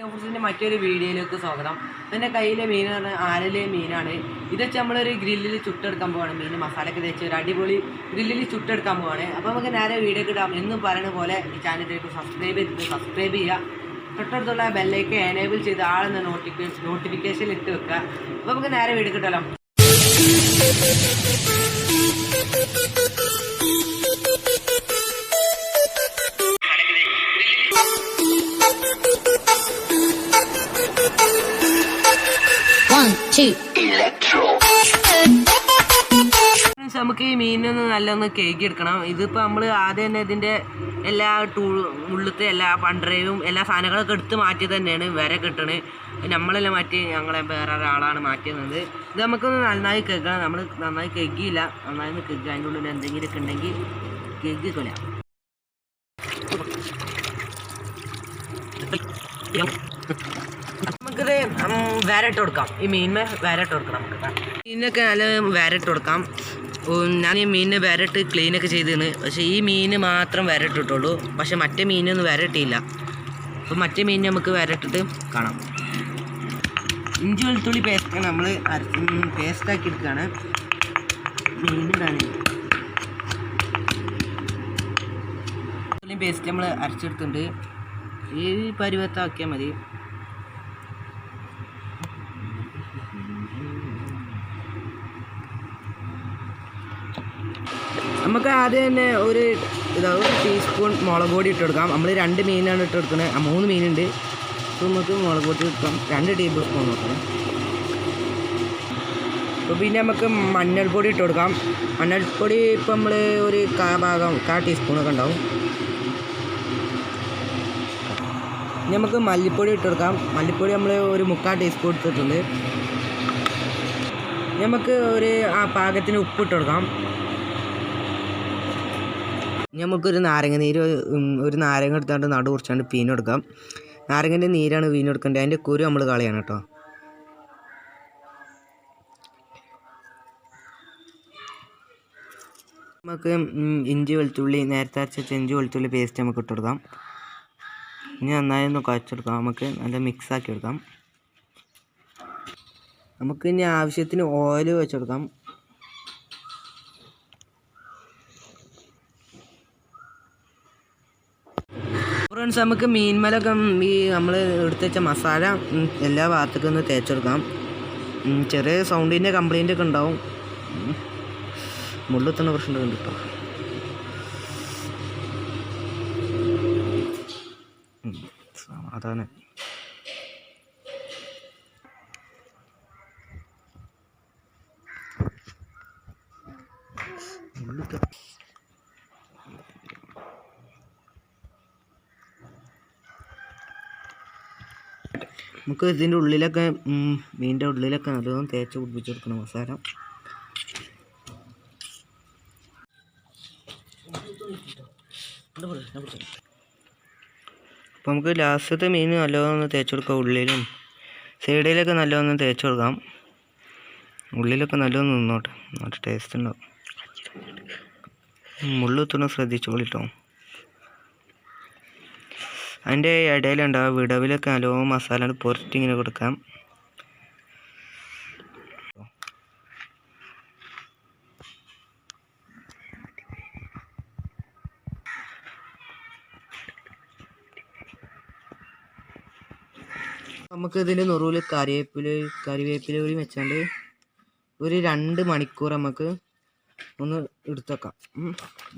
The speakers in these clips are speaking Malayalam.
ഫ്രൂട്ട്സിന്റെ മറ്റൊരു വീഡിയോയിലേക്ക് സ്വാഗതം. എന്റെ കയ്യിലെ മീൻ എന്ന് പറഞ്ഞാൽ ആരലെ മീനാണ്. ഇത് വെച്ച് നമ്മളൊരു ഗ്രില്ലിൽ ചുട്ടെടുക്കാൻ പോവാണ് മീൻ. മസാലയൊക്കെ തേച്ച് ഒരു അടിപൊളി ഗ്രില്ലിൽ ചുട്ടെടുക്കാൻ പോവാണ്. അപ്പോൾ നമുക്ക് നേരെ വീഡിയോ ഇടാം. എന്നും പറയുന്ന പോലെ ഈ ചാനലിലേക്ക് സബ്സ്ക്രൈബ് ചെയ്തിട്ട് സബ്സ്ക്രൈബ് ചെയ്യുക. തൊട്ടടുത്തുള്ള ബെല്ലേക്ക് എനേബിൾ ചെയ്ത് ആളെന്ന നോട്ടിഫിക്കേഷൻ നോട്ടിഫിക്കേഷൻ ഇട്ട് വെക്കുക. അപ്പോൾ നമുക്ക് നേരെ വീഡിയോ കിട്ടാലോ One, two. നമുക്ക് ഈ മീനൊന്ന് നല്ലൊന്ന് കേക്ക് എടുക്കണം. ഇതിപ്പോൾ നമ്മൾ ആദ്യം തന്നെ ഇതിന്റെ എല്ലാ ടൂ ഉള്ളിലത്തെ എല്ലാ പണ്ടറയും എല്ലാ സാധനങ്ങളൊക്കെ എടുത്ത് മാറ്റിയത് തന്നെയാണ് വര കിട്ടണ്. നമ്മളെല്ലാം മാറ്റി ഞങ്ങളെ വേറെ ഒരാളാണ് മാറ്റുന്നത് ഇത് നമുക്കൊന്ന് നന്നായി കേൾക്കണം നമ്മൾ നന്നായി കേൾക്കില്ല നന്നായി ഒന്ന് കേൾക്കുക അതിന്റെ ഉള്ളിൽ എന്തെങ്കിലുമൊക്കെ ഉണ്ടെങ്കിൽ കേൾക്കിക്കൊല്ല കൊല നമുക്കിത് വരട്ട് കൊടുക്കാം. ഈ മീനിന് വേറെട്ട് കൊടുക്കാം നമുക്ക്. മീനൊക്കെ നല്ല വേറെട്ട് കൊടുക്കാം. ഞാൻ ഈ മീനിന് വേറെട്ട് ക്ലീനൊക്കെ ചെയ്തിരുന്നു. പക്ഷേ ഈ മീന് മാത്രം വരട്ടിട്ടുള്ളൂ പക്ഷെ മറ്റേ മീനൊന്നും വരട്ടിയില്ല. അപ്പോൾ മറ്റേ മീനിന് നമുക്ക് വേറെട്ടിട്ട് കാണാം. ഇഞ്ചി വെളുത്തുള്ളി പേസ്റ്റ് നമ്മൾ പേസ്റ്റാക്കി എടുക്കുകയാണ്. മീനിടാണ് പേസ്റ്റ് നമ്മൾ അരച്ചെടുത്തിട്ടുണ്ട്. ഈ പരുവത്താക്കിയാൽ മതി. നമുക്ക് ആദ്യം തന്നെ ഒരു ഇതാ ഒരു ടീസ്പൂൺ മുളക് പൊടി ഇട്ട് കൊടുക്കാം നമ്മൾ രണ്ട് മീനാണ് ഇട്ട് കൊടുക്കുന്നത് മൂന്ന് മീനുണ്ട്. നമുക്ക് മുളക് പൊടി ഇട്ടാം രണ്ട് ടേബിൾ സ്പൂൺ നോക്കാം അപ്പോൾ പിന്നെ നമുക്ക് മഞ്ഞൾപ്പൊടി ഇട്ട് കൊടുക്കാം മഞ്ഞൾപ്പൊടി ഇപ്പം നമ്മൾ ഒരു കാ ഭാഗം കാ ടീസ്പൂണൊക്കെ ഉണ്ടാവും. ഇനി നമുക്ക് മല്ലിപ്പൊടി ഇട്ട് കൊടുക്കാം മല്ലിപ്പൊടി നമ്മൾ ഒരു മുക്കാൽ ടീസ്പൂൺ എടുത്തിട്ടുണ്ട് നമുക്ക് ഒരു ആ പാകത്തിന് ഉപ്പ് ഇട്ട് കൊടുക്കാം നമുക്കൊരു നാരങ്ങ നീര് ഒരു നാരങ്ങ എടുത്താണ്ട് നടു കുറച്ചാണ്ട് പീനെടുക്കാം നാരങ്ങന്റെ നീരാണ് വീണെടുക്കേണ്ടത് അതിന്റെ കുരു നമ്മൾ കളയാണ് കേട്ടോ. നമുക്ക് ഇഞ്ചി വെളുത്തുള്ളി നേരത്തെ അരച്ച ഇഞ്ചി വെളുത്തുള്ളി പേസ്റ്റ് നമുക്ക് ഇട്ട് കൊടുക്കാം. ഇനി നന്നായി ഒന്ന് കുഴച്ചെടുക്കാം നമുക്ക് നല്ല മിക്സ് ആക്കി എടുക്കാം നമുക്ക് ഇനി ആവശ്യത്തിന് ഓയിൽ വെച്ചെടുക്കാം ഫ്രണ്ട്സ് നമുക്ക് മീൻമലൊക്കെ ഈ നമ്മൾ എടുത്ത് വെച്ച മസാല എല്ലാ ഭാഗത്തേക്കും ഒന്ന് തേച്ചെടുക്കാം. ചെറിയ സൗണ്ടിന്റെ കംപ്ലൈന്റ് ഒക്കെ ഉണ്ടാവും. മുള്ളിൽ മുള്ളുത്തുന്ന പ്രശ്നം ഉണ്ട് കേട്ടോ. അതാണ് മുള്ളുത്ത നമുക്ക് ഇതിന്റെ ഉള്ളിലൊക്കെ മീനിന്റെ ഉള്ളിലൊക്കെ നല്ലതും തേച്ച് പിടിപ്പിച്ചെടുക്കണം മസാല. അപ്പോൾ നമുക്ക് ലാസ്റ്റത്തെ മീൻ നല്ലതൊന്ന് തേച്ച് കൊടുക്കാം ഉള്ളിലും. സൈഡിലൊക്കെ നല്ലതൊന്ന് തേച്ച് കൊടുക്കാം. ഉള്ളിലൊക്കെ നല്ലതൊന്ന് നിന്നോട്ടെ നല്ല ടേസ്റ്റ് ഉണ്ടാവും. മുള്ളുത്തുന്ന ശ്രദ്ധിച്ചോളിട്ടോ. അതിന്റെ ഇടയിലുണ്ടാവും വിടവിലൊക്കെ നല്ലോണം മസാല പുരട്ടി ഇങ്ങനെ കൊടുക്കാം. നമുക്ക് ഇതിന്റെ നുറുവിൽ കറിവേപ്പില കറിവേപ്പില കൂടി വെച്ചാണ്ട് ഒരു രണ്ട് മണിക്കൂർ നമുക്ക് ഒന്ന് എടുത്തേക്കാം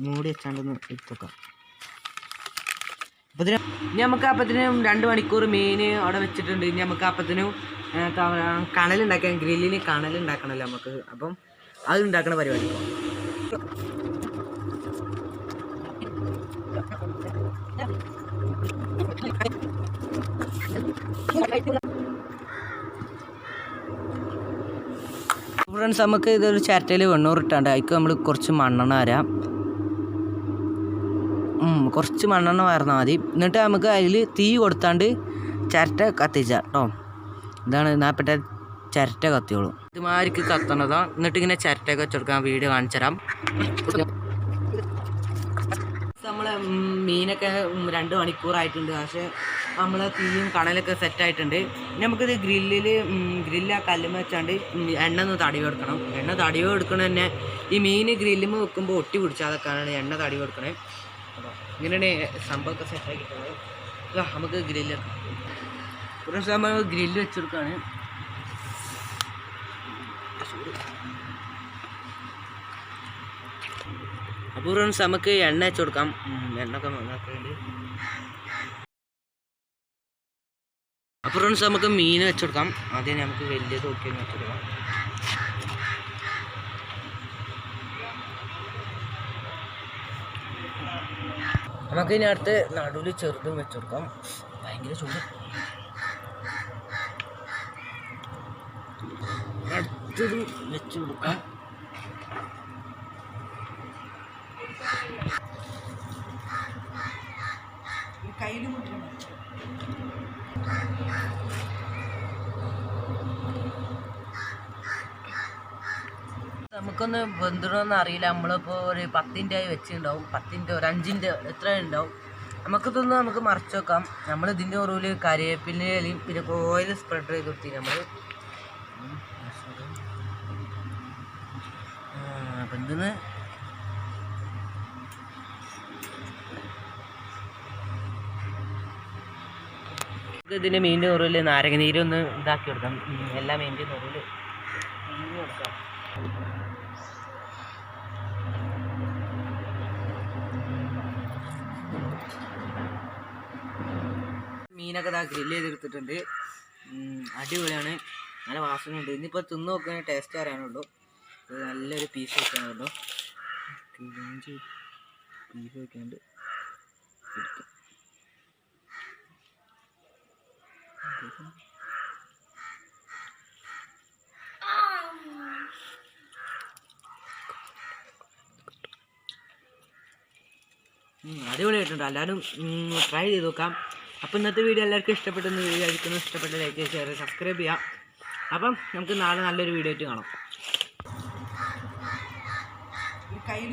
മൂടി വെച്ചാണ്ട് ഒന്ന് എടുത്ത് വെക്കാം. അപ്പത്തിന് നമുക്ക് അപ്പത്തിനും രണ്ട് മണിക്കൂർ മീൻ അവിടെ വെച്ചിട്ടുണ്ട്. ഇനി നമുക്ക് അപ്പത്തിനും കണലുണ്ടാക്കാൻ ഗ്രില്ലിന് കണലുണ്ടാക്കണമല്ലോ നമുക്ക്. അപ്പം അത് ഉണ്ടാക്കണ പരിപാടി. ഫ്രണ്ട്സ് നമുക്ക് ഇതൊരു ചിരട്ടയിൽ വെണ്ണൂർ ഇട്ടാണ്ട്. അതിക്ക് നമ്മൾ കുറച്ച് മണ്ണെണ്ണ വരാം കുറച്ച് മണ്ണെണ്ണ വാർന്നാൽ മതി. എന്നിട്ട് നമുക്ക് അതിൽ തീ കൊടുത്താണ്ട് ചിരട്ട കത്തിച്ച കേട്ടോ ഇതാണ് നാൽപ്പെട്ട ചിരട്ട കത്തിയോളൂ. ഇതുമാതിരിക്ക് കത്തണതാണ് എന്നിട്ട് ഇങ്ങനെ ചിരട്ടയൊക്കെ വെച്ചെടുക്കാൻ വീഡിയോ കാണിച്ചു തരാം. നമ്മളെ മീനൊക്കെ രണ്ട് മണിക്കൂറായിട്ടുണ്ട്. പക്ഷേ നമ്മൾ തീയും കണലൊക്കെ സെറ്റായിട്ടുണ്ട് ഇനി നമുക്കിത് ഗ്രില്ലിൽ ഗ്രില്ല് ആ കല്ലുമ്മ വെച്ചാണ്ട് എണ്ണ ഒന്ന് തടവി കൊടുക്കണം. എണ്ണ തടവി കൊടുക്കണ തന്നെ ഈ മീൻ ഗ്രില്ലുമ്മ വെക്കുമ്പോൾ ഒട്ടി പിടിച്ചാതൊക്കെയാണ് എണ്ണ തടവി കൊടുക്കണേ. ഇങ്ങനെയാണ് സംഭവമൊക്കെ സെറ്റാക്കിയിട്ടുള്ളത് നമുക്ക് ഗ്രില്ല് ഒരു നമ്മൾ ഗ്രില്ല് വെച്ചെടുക്കുകയാണ് അപ്പോൾ ഫ്രണ്ട്സ് നമുക്ക് എണ്ണ വെച്ച് കൊടുക്കാം. എണ്ണ ഒക്കെ നന്നാക്കുന്നുണ്ട് അപ്പോൾ നമുക്ക് മീൻ വെച്ച് കൊടുക്കാം. ആദ്യം നമുക്ക് വലിയ തോക്കിയൊന്നും വെച്ച് കൊടുക്കാം. നമുക്ക് ഇനി അടുത്ത് നടുവിൽ ചെറുതും വെച്ചു കൊടുക്കാം. ഭയങ്കര ചൂട്. അടുത്തതും വെച്ചു കൊടുക്കാം. നമുക്കൊന്ന് വെന്തിടണമെന്ന് അറിയില്ല. നമ്മളിപ്പോൾ ഒരു പത്തിന്റെ വെച്ചിട്ടുണ്ടാവും. പത്തിന്റെ ഒരു അഞ്ചിന്റെ എത്ര ഉണ്ടാവും. നമുക്കിതൊന്ന് നമുക്ക് മറച്ചു വെക്കാം. നമ്മൾ ഇതിന്റെ ഉറവിൽ കറിവേപ്പിലയും പിന്നെ ഓയിൽ സ്പ്രെഡ് ചെയ്ത് കൊടുത്തി നമ്മൾ അപ്പം എന്തെന്ന്? ഇതിന്റെ മീനിന്റെ ഉറവിൽ നാരങ്ങ നീരൊന്ന് ഇതാക്കി കൊടുക്കാം. എല്ലാ മീനിന്റെ ഉറവിൽ കൊടുക്കാം മീനൊക്കെ ഇതാ ഗ്രില്ല് ചെയ്തെടുത്തിട്ടുണ്ട് അടിപൊളിയാണ്. നല്ല വാസനയുണ്ട്. ഇന്നിപ്പോൾ തിന്ന് നോക്കുകയാണെങ്കിൽ ടേസ്റ്റ് അറിയാനുള്ളൂ നല്ലൊരു പീസ് വെക്കാനുള്ളൂ. ഇഞ്ചി പീസ് വെക്കാണ്ട് എടുക്കാം. അടിപൊളിയായിട്ടുണ്ട്. എല്ലാവരും ട്രൈ ചെയ്ത് നോക്കാം. അപ്പോൾ ഇന്നത്തെ വീഡിയോ എല്ലാവർക്കും ഇഷ്ടപ്പെട്ടെന്ന് വിചാരിക്കുന്നു. ഇഷ്ടപ്പെട്ട ലൈക്ക് ഷെയർ സബ്സ്ക്രൈബ് ചെയ്യാം. അപ്പം നമുക്ക് നാളെ നല്ലൊരു വീഡിയോ ആയിട്ട് കാണാം. കയ്യിൽ